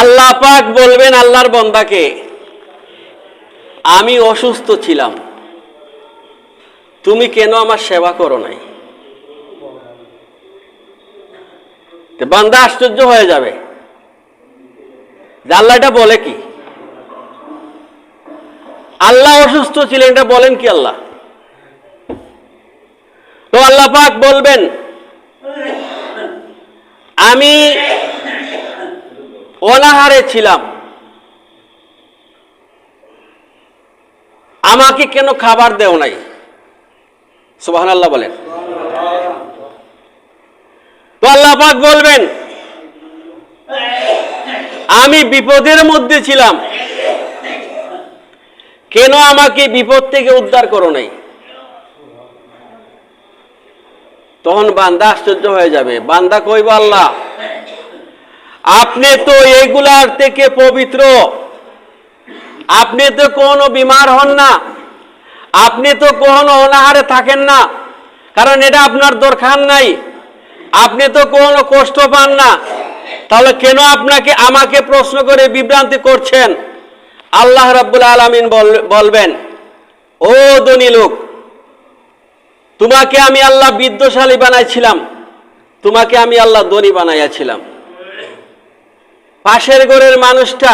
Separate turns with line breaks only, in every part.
আল্লাহ পাক বলবেন আল্লাহর বন্দাকে, আমি অসুস্থ ছিলাম। তুমি কেন আমার সেবা করো নাই? বান্দা আশ্চর্য হয়ে যাবে। আল্লাহ এটা বলে কি? আল্লাহ অসুস্থ ছিলেন, এটা বলেন কি আল্লাহ? তো আল্লাহ পাক বলবেন, আমি অনাহারে ছিলাম। আমাকে কেন খাবার দেও নাই? সুবাহ আল্লাহ বলেন। তো আল্লাহ পাক বলবেন, আমি বিপদের মধ্যে ছিলাম। কেন আমাকে বিপদ থেকে উদ্ধার করো নাই? তখন বান্দা আশ্চর্য হয়ে যাবে। বান্দা কইব, আল্লাহ আপনি তো এগুলার থেকে পবিত্র। আপনি তো কোনো বিমার হন না। আপনি তো কোনো অনাহারে থাকেন না। কারণ এটা আপনার দরকার নাই। আপনি তো কোনো কষ্ট পান না। তাহলে কেন আপনাকে, আমাকে প্রশ্ন করে বিভ্রান্তি করছেন? আল্লাহ রাব্বুল আলামিন বল- বলবেন, ও ধনী লোক, তোমাকে আমি আল্লাহ বিদ্যশালী বানাইছিলাম। তোমাকে আমি আল্লাহ ধনী বানাইয়াছিলাম। পাশের ঘরের মানুষটা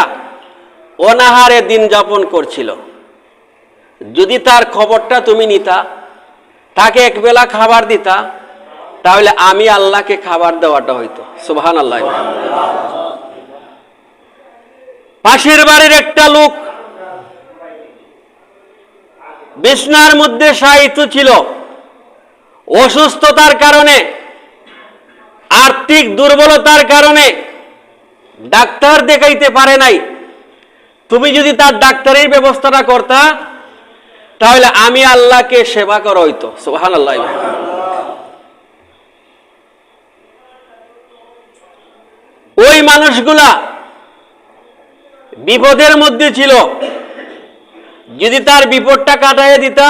অনাহারে দিন যাপন করছিল। যদি তার খবরটা তুমি নিতা, তাকে একবেলা খাবার দিতা, তাহলে আমি আল্লাহকে খাবার দেওয়াটা হইতো। সুবহান আল্লাহ পাশের বাড়ির একটা লোক বিছনার মধ্যে সাহিত্য ছিল। অসুস্থতার কারণে, আর্থিক দুর্বলতার কারণে ডাক্তার দেখাইতে পারে নাই। তুমি যদি তার ডাক্তারের ব্যবস্থাটা করতা, তাহলে আমি আল্লাহকে সেবা করা হইতো। সুহান আল্লাহ ওই মানুষগুলা বিপদের মধ্যে ছিল। যদি তার বিপদটা কাটাইয়ে দিতা,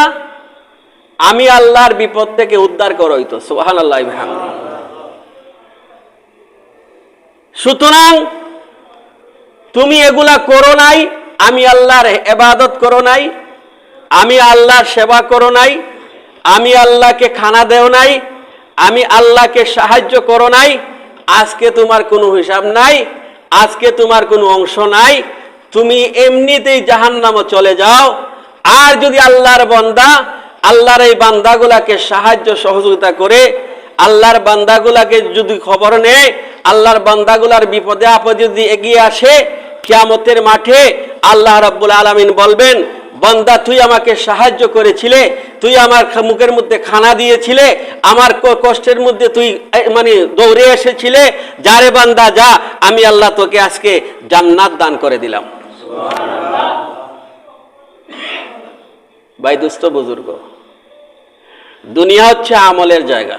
আমি আল্লাহর বিপদ থেকে উদ্ধার করা হইতো। সুহান আল্লাহ সুতরাং তুমি এগুলা করো নাই, আমি আল্লাহর এবাদত করো নাই, আমি আল্লাহর সেবা করো নাই, আমি আল্লাহকে খানা দেও নাই, আমি আল্লাহকে সাহায্য করো নাই, আজকে তোমার কোনো হিসাব নাই, আজকে তোমার কোনো অংশ নাই, তুমি এমনিতেই জাহান্নামে চলে যাও, আর যদি আল্লাহর বান্দা, আল্লাহর এই বান্দাগুলাকে সাহায্য সহযোগিতা করে আল্লাহর বান্দাগুলাকে যদি খবর নেয়, আল্লাহর বান্দাগুলার বিপদে আপদে যদি এগিয়ে আসে, কিয়ামতের মাঠে আল্লাহ রাব্বুল আলামিন বলবেন, বান্দা, তুই আমাকে সাহায্য করেছিলে, তুই আমার মুখের মধ্যে খানা দিয়েছিলে, আমার কষ্টের মধ্যে তুই মানে দৌড়ে এসেছিলে যারে বান্দা, যা, আমি আল্লাহ তোকে আজকে জান্নাত দান করে দিলাম। ভাই, দুস্থ বুজুর্গ, দুনিয়া হচ্ছে আমলের জায়গা।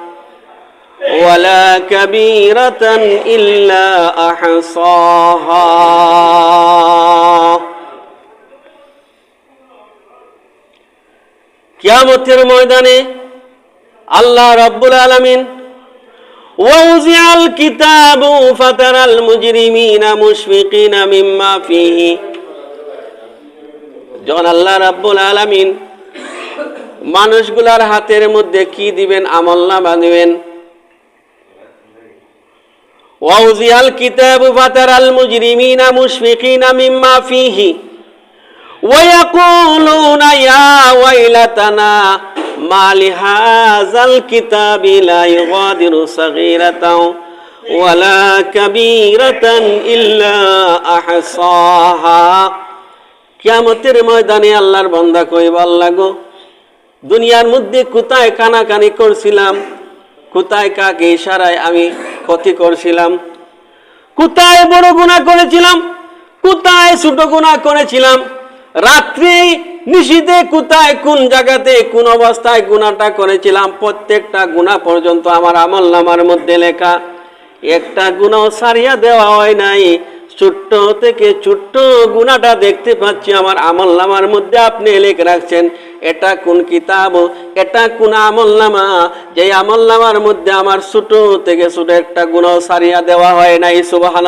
ولا كبيرة إلا أحصاها কিয়ামতের ময়দানে আল্লাহ রাব্বুল আলামিন ووزع الكتاب فترى المجرمين مشفقين مما فيه যখন আল্লাহ রাব্বুল আলামিন মানুষগুলার হাতের মধ্যে কি দিবেন আমল নামা দিবেন ووزع الكتاب فترى المجرمين مشفقين مما فيه ويقولون يا ويلتنا ما لهذا الكتاب لا يغادر صغيرة ولا كبيرة إلا أحصاها কিয়ামতের ময়দানে আল্লাহর বান্দা কইব আল্লাহ গো দুনিয়ার মধ্যে কোথায় কানাকানি করছিলাম কোথায় কাকে ইশারায় আমি ক্ষতি করছিলাম। কোথায় বড় গুণা করেছিলাম? কোথায় ছোট গুণা করেছিলাম? রাত্রি নিশীতে কোথায়, কোন জায়গাতে, কোন অবস্থায় গুণাটা করেছিলাম? প্রত্যেকটা গুণা পর্যন্ত আমার আমল নামার মধ্যে লেখা, একটা গুণাও সারিয়া দেওয়া হয় নাই ছোট্ট থেকে ছোট্ট গুণাটা দেখতে পাচ্ছি আমার আমল নামার মধ্যে আপনি লিখে রাখছেন। এটা কোন কিতাব? এটা কোন আমল নামা? যে আমল নামার মধ্যে আমার ছোট থেকে ছোট একটা গুণাও সারিয়া দেওয়া হয় নাই সুবাহান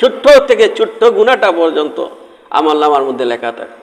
ছোট্ট থেকে ছোট্ট গুণাটা পর্যন্ত আমল নামার মধ্যে লেখা থাকে।